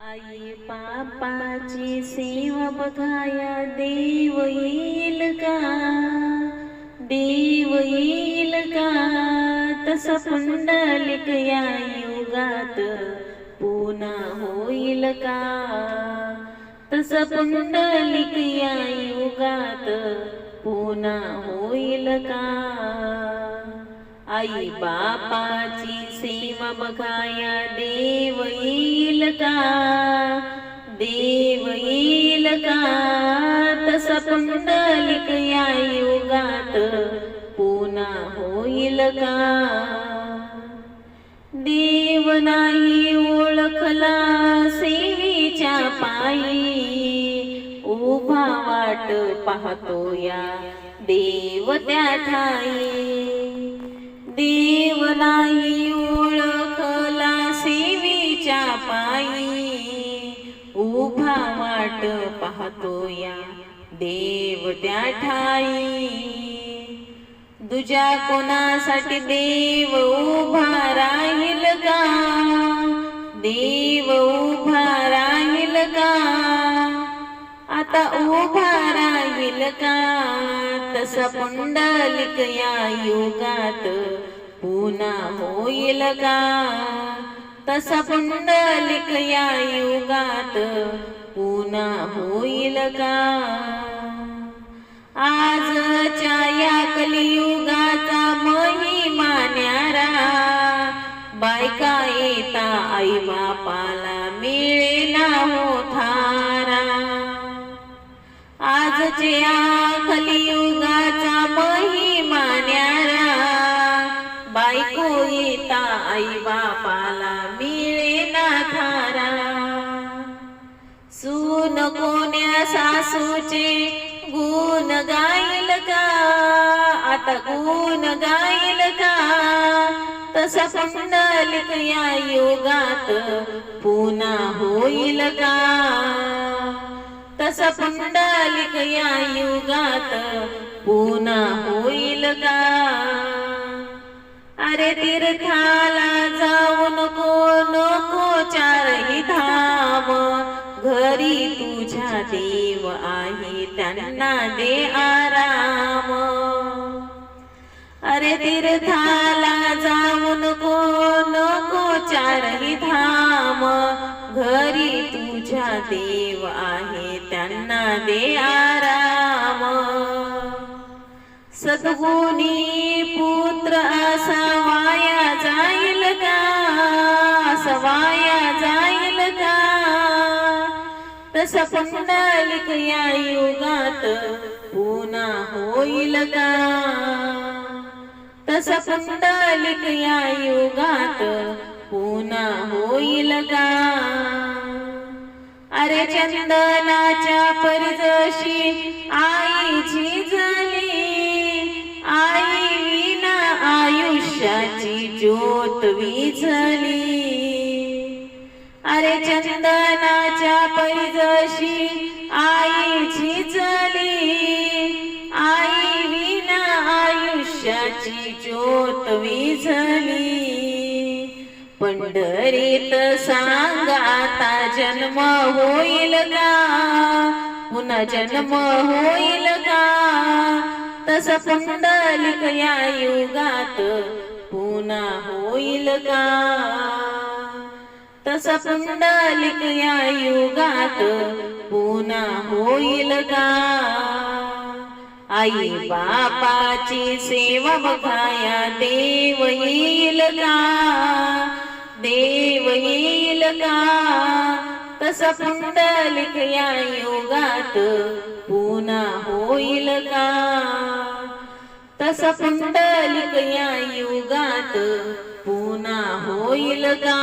आई पापाची सेवा बघाया देव येईल का? देव येईल का? तस पुंडलिक या युगात पुन्हा होईल का? तस पुंडलिक या युगात पुन्हा होईल का? आई बापाची सेवा बघाया देव येईल का? देव येईल का? तस पुंडलिक या युगात पुन्हा होईल का? देव नाही ओळखला सेवेच्या पायी उभा वाट पाहतो या देव त्या ठाई देव नाही ओळखला सेवेच्या पायी. उभा वाट पाहतो या देव त्या ठाई तुझ्या कोणासाठी देव उभा राहील का? देव उभा राहील का? आता उभा राहील का तसा पुंडलिक या युगात पुन्हा होईल का? तसा पुंडलिक या युगात पुन्हा होईल का? आजच्या या कलियुगाचा महिमा न्यारा बायका येता आई बापाला मिळेना होता आजच्या कलियुगाचा महिमा न्यारा. बायको येता आई बापाला मिळेना थारा. सून कोण्या सासूचे गुण गाईल का? आता गुण गाईल का? तसा पुंडलिक या योगात पुन्हा होईल का? तसा पुंडलिक या युगात पुन्हा होईल का? अरे तीर्थाला जाऊ नको नको चारही धाम. घरी तुझ्या देव आहे त्यांना दे आराम. अरे तीर्थाला देव आहे त्यांना दे आराम. सद्गुणी पुत्र असा वाया जाईल का? असा वाया जाईल का? तसा पुंडलिक या युगात पुन्हा होईल का? तसा पुंडलिक या युगात पुन्हा होईल का? अरे चंदनाच्या परजशी आईची झाली आई विना आयुष्याची ज्योत विझली. अरे चंदनाच्या पैजशी आईची झाली आई विना आयुष्याची ज्योत विझली. पंढरीत सांग आता जन्म होईल का? पुन्हा जन्म होईल का? तस पुंडलिक या युगात पुन्हा होईल का? तस पुंडलिक या युगात पुन्हा होईल का? आई बापाची सेवा बघाया देव येईल का? देव येईल का? तसा पुंडलिक या युगात पुन्हा होईल का? तसा पुंडलिक या युगात पुन्हा होईल का?